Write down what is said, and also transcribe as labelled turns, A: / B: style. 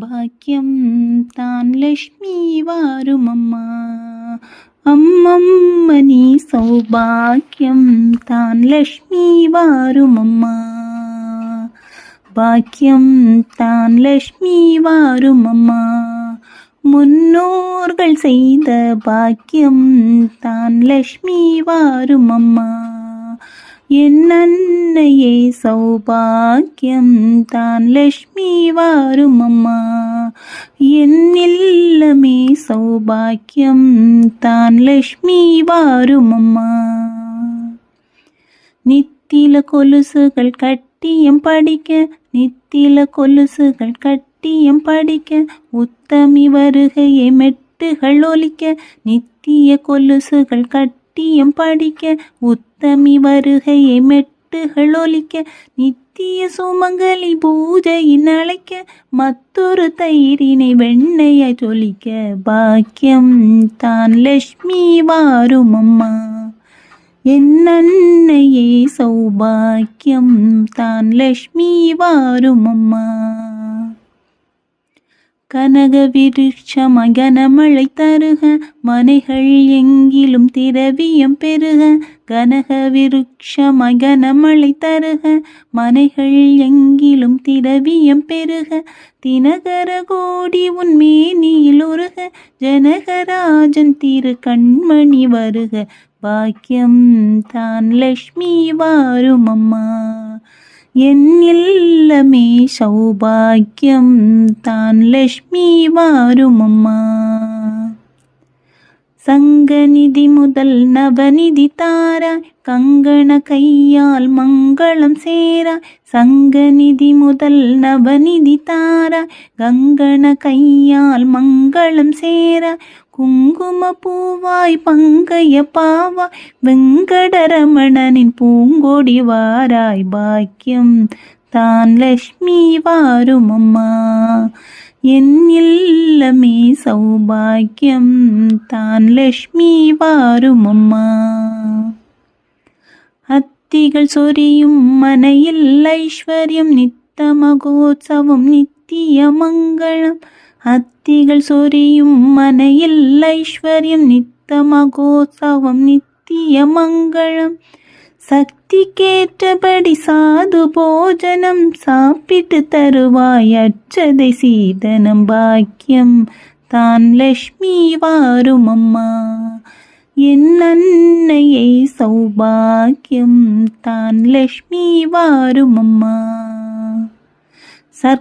A: பாக்கியம் தான் லக்ஷ்மி வாருமம்மா. அம்மம்ம நீ சௌபாக்கியம் தான் லக்ஷ்மி வாருமம்மா. பாக்கியம் தான் லக்ஷ்மி வாருமம்மா. முன்னோர்கள் செய்த பாக்கியம் தான் லக்ஷ்மி வாரும் அம்மா அன்னையே சௌபாக்கியம் தான் லக்ஷ்மி வாருமம்மா. என் இல்லமே சௌபாக்கியம் தான் லக்ஷ்மி வாருமம்மா. நித்தில கொலுசுகள் கட்டியம் படிக்க நித்தில கொலுசுகள் கட்டியம் படிக்க உத்தமி வருகையை மெட்டுகள் ஒலிக்க நித்திய கொலுசுகள் கட்டி கட்டியம் படிக்க உத்தமி வருகையை மெட்டுகள் ஒலிக்க நித்திய சுமங்கலி பூஜையின் அழைக்க மற்றொரு தயிரினை வெண்ணையாய் ஜொலிக்க பாக்கியம் தான் லக்ஷ்மி வாருமம்மா. என் அன்னையே சௌபாக்கியம் தான் லக்ஷ்மி வாருமம்மா. கனக விருட்சமகனமழை தருக மனைகள் எங்கிலும் திரவியம் பெருக கனக விருட்சமகனமழை தருக மனைகள் எங்கிலும் திரவியம் பெருக தினகர கோடி உன்மேனியில் உருக ஜனகராஜன் திரு கண்மணி வருக. பாக்கியம் தான் லக்ஷ்மி வாரும் அம்மா இல்லமே சௌபாக்கியம் தான் லக்ஷ்மி வாருமம்மா சங்கநிதி முதல் நவநிதி தாராய் கங்கண கையால் மங்களம் சேராய் சங்கநிதி முதல் நவநிதி தாராய் கங்கண கையால் மங்களம் சேராய் குங்கும பூவாய் பங்கைய பாவாய் வெங்கடரமணனின் பூங்கொடி வாராய் பாக்கியம். தான் லக்ஷ்மி வாரும் அம்மா. என் இல்லமே சௌபாக்கியம் தான் லக்ஷ்மி வாருமம்மா. அத்திகள் சொரியும் மனையில் ஐஸ்வர்யம் நித்த மகோத்சவம் நித்திய மங்களம் அத்திகள் சொரியும் மனையில் ஐஸ்வர்யம் நித்த மகோத்சவம் நித்திய மங்களம் சக்தி கேட்டபடி சாது போஜனம் சாப்பிட்டு தருவாய் அச்சதை சீதனம் பாக்கியம் தான் லக்ஷ்மி வாரும் அம்மா. என் அன்னையை சௌபாக்கியம் தான் லக்ஷ்மி வாரும் அம்மா. சர்